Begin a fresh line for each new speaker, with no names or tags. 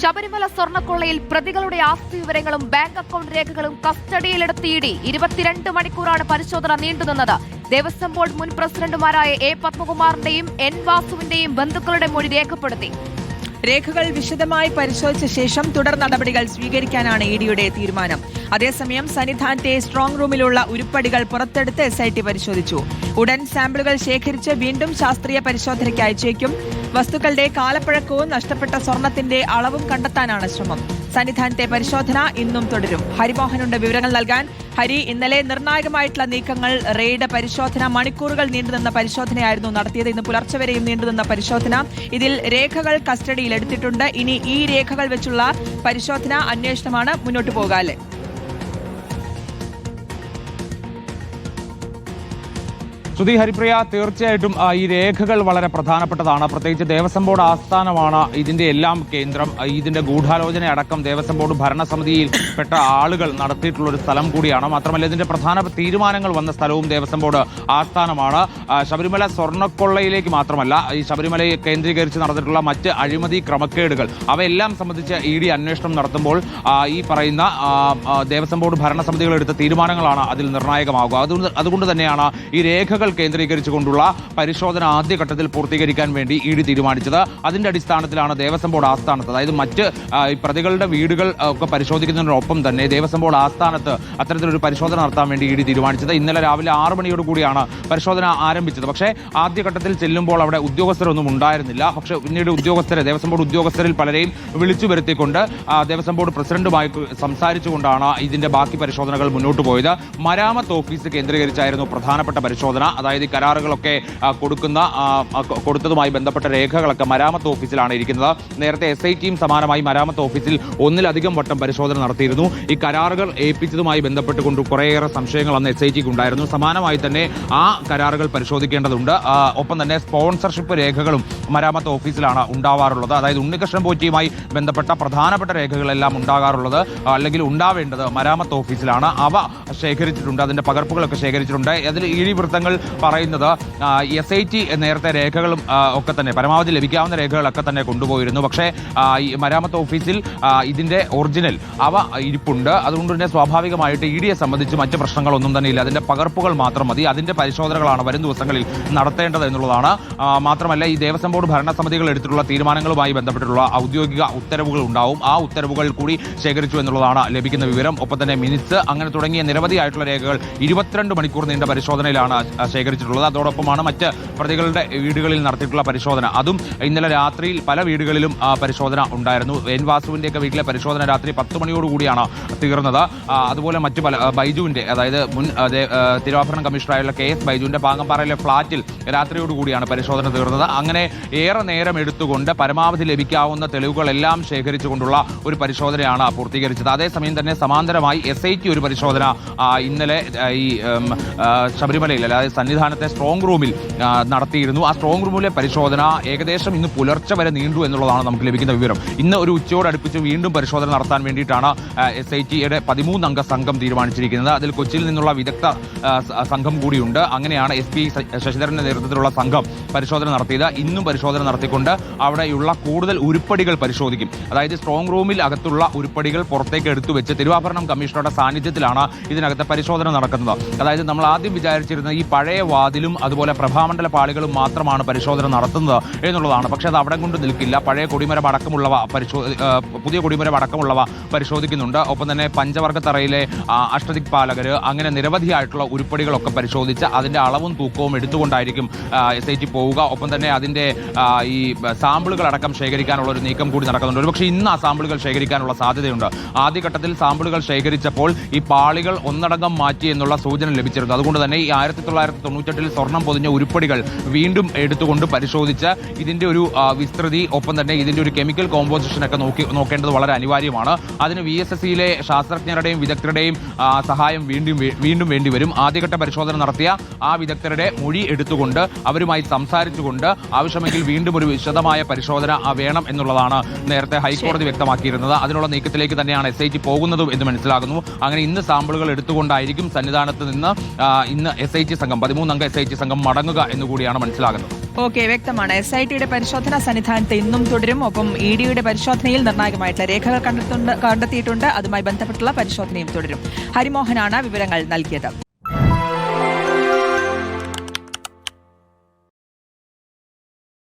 ശബരിമല സ്വർണക്കൊള്ളയിൽ പ്രതികളുടെ ആസ്തി വിവരങ്ങളും ബാങ്ക് അക്കൗണ്ട് രേഖകളും കസ്റ്റഡിയിലെടുത്ത് ഇ ഇരുപത്തിരണ്ട് മണിക്കൂറാണ് പരിശോധന നീണ്ടുനിന്നത് ദേവസ്വം ബോർഡ് മുൻ പ്രസിഡന്റുമാരായ എ പത്മകുമാറിന്റെയും എൻ വാസുവിന്റെയും ബന്ധുക്കളുടെ മൊഴി രേഖപ്പെടുത്തി.
രേഖകൾ വിശദമായി പരിശോധിച്ച ശേഷം തുടർ നടപടികൾ സ്വീകരിക്കാനാണ് ഇ ഡിയുടെ തീരുമാനം. അതേസമയം സന്നിധാനത്തെ സ്ട്രോങ് റൂമിലുള്ള ഉരുപ്പടികൾ പുറത്തെടുത്ത് എസ് പരിശോധിച്ചു. ഉടൻ സാമ്പിളുകൾ ശേഖരിച്ച് വീണ്ടും ശാസ്ത്രീയ പരിശോധനയ്ക്ക് അയച്ചേക്കും. വസ്തുക്കളുടെ കാലപ്പഴക്കവും നഷ്ടപ്പെട്ട സ്വർണത്തിന്റെ അളവും കണ്ടെത്താനാണ് ശ്രമം. സന്നിധാനത്തെ പരിശോധന ഇന്നും തുടരും. ഹരിമോഹനുണ്ട് വിവരങ്ങൾ നൽകാൻ. ഹരി ഇന്നലെ നിർണായകമായിട്ടുള്ള നീക്കങ്ങൾ റെയ്ഡ് പരിശോധന മണിക്കൂറുകൾ നീണ്ടുനിന്ന പരിശോധനയായിരുന്നു നടത്തിയത്. ഇന്ന് പുലർച്ചെ വരെയും നീണ്ടുനിന്ന പരിശോധന. ഇതിൽ രേഖകൾ കസ്റ്റഡിയിൽ എടുത്തിട്ടുണ്ട് ഇനി ഈ രേഖകൾ വെച്ചുള്ള പരിശോധന അന്വേഷണമാണ് മുന്നോട്ട് പോകുക
ശ്രുതി ഹരിപ്രിയ തീർച്ചയായിട്ടും ഈ രേഖകൾ വളരെ പ്രധാനപ്പെട്ടതാണ്. പ്രത്യേകിച്ച് ദേവസ്വം ബോർഡ് ആസ്ഥാനമാണ് ഇതിന്റെ എല്ലാം കേന്ദ്രം. ഇതിന്റെ ഗൂഢാലോചന അടക്കം ദേവസ്വം ബോർഡ് ഭരണസമിതിയിൽ പെട്ട ആളുകൾ നടത്തിയിട്ടുള്ള ഒരു സ്ഥലം കൂടിയാണ്. മാത്രമല്ല ഇതിന്റെ പ്രധാന തീരുമാനങ്ങൾ വന്ന സ്ഥലവും ദേവസ്വം ബോർഡ് ആസ്ഥാനമാണ്. ശബരിമല സ്വർണക്കൊള്ളയിലേക്ക് മാത്രമല്ല ഈ ശബരിമലയെ കേന്ദ്രീകരിച്ച് നടന്നിട്ടുള്ള മറ്റ് അഴിമതി ക്രമക്കേടുകൾ അവയെല്ലാം സംബന്ധിച്ച് ഇ ഡി അന്വേഷണം നടത്തുമ്പോൾ ഈ പറയുന്ന ദേവസ്വം ബോർഡ് ഭരണസമിതികൾ എടുത്ത തീരുമാനങ്ങളാണ് അതിൽ നിർണായകമാകുക. അതുകൊണ്ട് തന്നെയാണ് ഈ രേഖകൾ കേന്ദ്രീകരിച്ചുകൊണ്ടുള്ള പരിശോധന ആദ്യഘട്ടത്തിൽ പൂർത്തീകരിക്കാൻ വേണ്ടി ഇ ഡി തീരുമാനിച്ചത്. അതിന്റെ അടിസ്ഥാനത്തിലാണ് ദേവസ്വം ബോർഡ് ആസ്ഥാനത്ത്. അതായത് മറ്റ് പ്രതികളുടെ വീടുകൾ ഒക്കെ പരിശോധിക്കുന്നതിനൊപ്പം തന്നെ ദേവസ്വം ബോർഡ് ആസ്ഥാനത്ത് അത്തരത്തിലൊരു പരിശോധന നടത്താൻ വേണ്ടി ഇ ഡി തീരുമാനിച്ചത്. ഇന്നലെ രാവിലെ ആറ് മണിയോട് കൂടിയാണ് പരിശോധന ആരംഭിച്ചത്. പക്ഷേ ആദ്യഘട്ടത്തിൽ ചെല്ലുമ്പോൾ അവിടെ ഉദ്യോഗസ്ഥരൊന്നും ഉണ്ടായിരുന്നില്ല. പക്ഷേ പിന്നീട് ഉദ്യോഗസ്ഥരെ ദേവസ്വം ബോർഡ് ഉദ്യോഗസ്ഥരിൽ പലരെയും വിളിച്ചു വരുത്തിക്കൊണ്ട് ദേവസ്വം ബോർഡ് പ്രസിഡന്റുമായി സംസാരിച്ചുകൊണ്ടാണ് ഇതിന്റെ ബാക്കി പരിശോധനകൾ മുന്നോട്ട് പോയത്. മരാമത്ത് ഓഫീസ് കേന്ദ്രീകരിച്ചായിരുന്നു പ്രധാനപ്പെട്ട പരിശോധന. അതായത് ഈ കരാറുകളൊക്കെ കൊടുക്കുന്ന കൊടുത്തതുമായി ബന്ധപ്പെട്ട രേഖകളൊക്കെ മരാമത്ത് ഓഫീസിലാണ് ഇരിക്കുന്നത്. നേരത്തെ എസ് ഐ ടിയും സമാനമായി മരാമത്ത് ഓഫീസിൽ ഒന്നിലധികം വട്ടം പരിശോധന നടത്തിയിരുന്നു. ഈ കരാറുകൾ ഏൽപ്പിച്ചതുമായി ബന്ധപ്പെട്ടുകൊണ്ട് കുറേയേറെ സംശയങ്ങൾ അന്ന് എസ് ഐ ടിക്ക് ഉണ്ടായിരുന്നു. സമാനമായി തന്നെ ആ കരാറുകൾ പരിശോധിക്കേണ്ടതുണ്ട്. ഒപ്പം തന്നെ സ്പോൺസർഷിപ്പ് രേഖകളും മരാമത്ത് ഓഫീസിലാണ് ഉണ്ടാവാറുള്ളത്. അതായത് ഉണ്ണികൃഷ്ണൻ പോറ്റിയുമായി ബന്ധപ്പെട്ട പ്രധാനപ്പെട്ട രേഖകളെല്ലാം ഉണ്ടാകാറുള്ളത്. അല്ലെങ്കിൽ ഉണ്ടാവേണ്ടത് മരാമത്ത് ഓഫീസിലാണ്. അവ ശേഖരിച്ചിട്ടുണ്ട്. അതിന്റെ പകർപ്പുകളൊക്കെ ശേഖരിച്ചിട്ടുണ്ട്. അതിൽ ഈ വൃത്തങ്ങൾ പറയുന്നത് എസ് ഐ ടി നേരത്തെ രേഖകളും ഒക്കെ തന്നെ പരമാവധി ലഭിക്കാവുന്ന രേഖകളൊക്കെ തന്നെ കൊണ്ടുപോയിരുന്നു. പക്ഷേ ഈ മരാമത്ത് ഓഫീസിൽ ഇതിന്റെ ഒറിജിനൽ അവ ഇരിപ്പുണ്ട്. അതുകൊണ്ട് തന്നെ സ്വാഭാവികമായിട്ട് ഇ ഡിയെ സംബന്ധിച്ച് മറ്റ് പ്രശ്നങ്ങളൊന്നും തന്നെ ഇല്ല. അതിന്റെ പകർപ്പുകൾ മാത്രം മതി. അതിന്റെ പരിശോധനകളാണ് വരും ദിവസങ്ങളിൽ നടത്തേണ്ടത് എന്നുള്ളതാണ്. മാത്രമല്ല ഈ ദേവസ്വം ബോർഡ് ഭരണസമിതികൾ എടുത്തിട്ടുള്ള തീരുമാനങ്ങളുമായി ബന്ധപ്പെട്ടിട്ടുള്ള ഔദ്യോഗിക ഉത്തരവുകൾ ഉണ്ടാവും. ആ ഉത്തരവുകൾ കൂടി ശേഖരിച്ചു എന്നുള്ളതാണ് ലഭിക്കുന്ന വിവരം. ഒപ്പം തന്നെ മിനിറ്റ്സ് അങ്ങനെ തുടങ്ങിയ നിരവധിയായിട്ടുള്ള രേഖകൾ ഇരുപത്തിരണ്ട് മണിക്കൂർ നീണ്ട പരിശോധനയിലാണ് ശേഖരിച്ചിട്ടുള്ളത്. അതോടൊപ്പമാണ് മറ്റ് പ്രതികളുടെ വീടുകളിൽ നടത്തിയിട്ടുള്ള പരിശോധന. അതും ഇന്നലെ രാത്രിയിൽ പല വീടുകളിലും പരിശോധന ഉണ്ടായിരുന്നു. എൻ വാസുവിന്റെയൊക്കെ വീട്ടിലെ പരിശോധന രാത്രി പത്ത് മണിയോടുകൂടിയാണ് തീർന്നത്. അതുപോലെ മറ്റു പല ബൈജുവിന്റെ അതായത് മുൻ തിരുവാഭരണ കമ്മീഷണറായുള്ള കെ എസ് ബൈജുവിന്റെ പാങ്ങമ്പാറയിലെ ഫ്ളാറ്റിൽ രാത്രിയോടുകൂടിയാണ് പരിശോധന തീർന്നത്. അങ്ങനെ ഏറെ നേരം എടുത്തുകൊണ്ട് പരമാവധി ലഭിക്കാവുന്ന തെളിവുകളെല്ലാം ശേഖരിച്ചുകൊണ്ടുള്ള ഒരു പരിശോധനയാണ് പൂർത്തീകരിച്ചത്. അതേസമയം തന്നെ സമാന്തരമായി എസ് ഐ ഒരു പരിശോധന ഇന്നലെ ഈ ശബരിമലയിൽ അതായത് സന്നിധാനത്തെ സ്ട്രോങ് റൂമിൽ നടത്തിയിരുന്നു. ആ സ്ട്രോങ് റൂമിലെ പരിശോധന ഏകദേശം ഇന്ന് പുലർച്ചെ വരെ നീണ്ടു എന്നുള്ളതാണ് നമുക്ക് ലഭിക്കുന്ന വിവരം. ഇന്ന് ഒരു ഉച്ചയോട് അടുപ്പിച്ച് വീണ്ടും പരിശോധന നടത്താൻ വേണ്ടിയിട്ടാണ് എസ് ഐ ടിയുടെ അംഗ സംഘം തീരുമാനിച്ചിരിക്കുന്നത്. അതിൽ കൊച്ചിയിൽ നിന്നുള്ള വിദഗ്ധ സംഘം കൂടിയുണ്ട്. അങ്ങനെയാണ് എസ് പി ശശിധരന്റെ നേതൃത്വത്തിലുള്ള സംഘം പരിശോധന നടത്തിയത്. ഇന്നും പരിശോധന നടത്തിക്കൊണ്ട് അവിടെയുള്ള കൂടുതൽ ഉരുപ്പടികൾ പരിശോധിക്കും. അതായത് സ്ട്രോങ് റൂമിൽ അകത്തുള്ള ഉരുപ്പടികൾ പുറത്തേക്ക് എടുത്തു വെച്ച് തിരുവാഭരണം കമ്മീഷണറുടെ സാന്നിധ്യത്തിലാണ് ഇതിനകത്ത് പരിശോധന നടക്കുന്നത്. അതായത് നമ്മൾ ആദ്യം വിചാരിച്ചിരുന്ന ഈ പഴയ വാതിലും അതുപോലെ പ്രഭാമണ്ഡല പാളികളും മാത്രമാണ് പരിശോധന നടത്തുന്നത് എന്നുള്ളതാണ്. പക്ഷേ അത് അവിടെ കൊണ്ട് നിൽക്കില്ല. പഴയ കൊടിമരം അടക്കമുള്ളവ പരിശോ പുതിയ കൊടിമരം അടക്കമുള്ളവ പരിശോധിക്കുന്നുണ്ട്. ഒപ്പം തന്നെ പഞ്ചവർഗത്തറയിലെ അഷ്ടദിക് പാലകർ അങ്ങനെ നിരവധിയായിട്ടുള്ള ഉരുപ്പടികളൊക്കെ പരിശോധിച്ച് അതിന്റെ അളവും തൂക്കവും എടുത്തുകൊണ്ടായിരിക്കും എസ് ഐ ടി പോവുക. ഒപ്പം തന്നെ അതിന്റെ ഈ സാമ്പിളുകൾ അടക്കം ശേഖരിക്കാനുള്ള ഒരു നീക്കം കൂടി നടക്കുന്നുണ്ട്. ഒരുപക്ഷെ ഇന്ന് ആ സാമ്പിളുകൾ ശേഖരിക്കാനുള്ള സാധ്യതയുണ്ട്. ആദ്യഘട്ടത്തിൽ സാമ്പിളുകൾ ശേഖരിച്ചപ്പോൾ ഈ പാളികൾ ഒന്നടങ്കം മാറ്റി എന്നുള്ള സൂചന ലഭിച്ചിരുന്നു. അതുകൊണ്ട് തന്നെ ഈ ആയിരത്തി തൊള്ളായിരത്തി തൊണ്ണൂറ്റെട്ടിൽ സ്വർണം പൊതിഞ്ഞ ഉരുപ്പടികൾ വീണ്ടും എടുത്തുകൊണ്ട് പരിശോധിച്ച് ഇതിന്റെ ഒരു വിസ്തൃതി ഒപ്പം തന്നെ ഇതിന്റെ ഒരു കെമിക്കൽ കോമ്പോസിഷൻ ഒക്കെ നോക്കി നോക്കേണ്ടത് വളരെ അനിവാര്യമാണ്. അതിന് വി എസ് എസ് സിയിലെ ശാസ്ത്രജ്ഞരുടെയും വിദഗ്ധരുടെയും സഹായം വീണ്ടും വീണ്ടും വേണ്ടി വരും. ആദ്യഘട്ട പരിശോധന നടത്തിയ ആ വിദഗ്ധരുടെ മൊഴി എടുത്തുകൊണ്ട് അവരുമായി സംസാരിച്ചുകൊണ്ട് ആവശ്യമെങ്കിൽ വീണ്ടും ഒരു വിശദമായ പരിശോധന വേണം എന്നുള്ളതാണ് നേരത്തെ ഹൈക്കോടതി വ്യക്തമാക്കിയിരുന്നത്. അതിനുള്ള നീക്കത്തിലേക്ക് തന്നെയാണ് എസ് ഐ ടി പോകുന്നതും എന്ന് മനസ്സിലാകുന്നു. അങ്ങനെ ഇന്ന് സാമ്പിളുകൾ എടുത്തുകൊണ്ടായിരിക്കും സന്നിധാനത്ത് നിന്ന് ഇന്ന് എസ് ഐ ടി സംഘം പതിമൂന്നംഗ എസ് ഐ ടി സംഘം മടങ്ങുക എന്നുകൂടിയാണ് മനസ്സിലാകുന്നത്.
ഓക്കെ വ്യക്തമാണ്. എസ് ഐ ടിയുടെ പരിശോധന സന്നിധാനത്ത് ഇന്നും തുടരും. ഒപ്പം ഇ ഡിയുടെ പരിശോധനയിൽ നിർണായകമായിട്ടുള്ള രേഖകൾ കണ്ടെത്തുണ്ട് കണ്ടെത്തിയിട്ടുണ്ട്. അതുമായി ബന്ധപ്പെട്ടുള്ള പരിശോധനയും തുടരും. ഹരിമോഹനാണ് വിവരങ്ങൾ നൽകിയത്.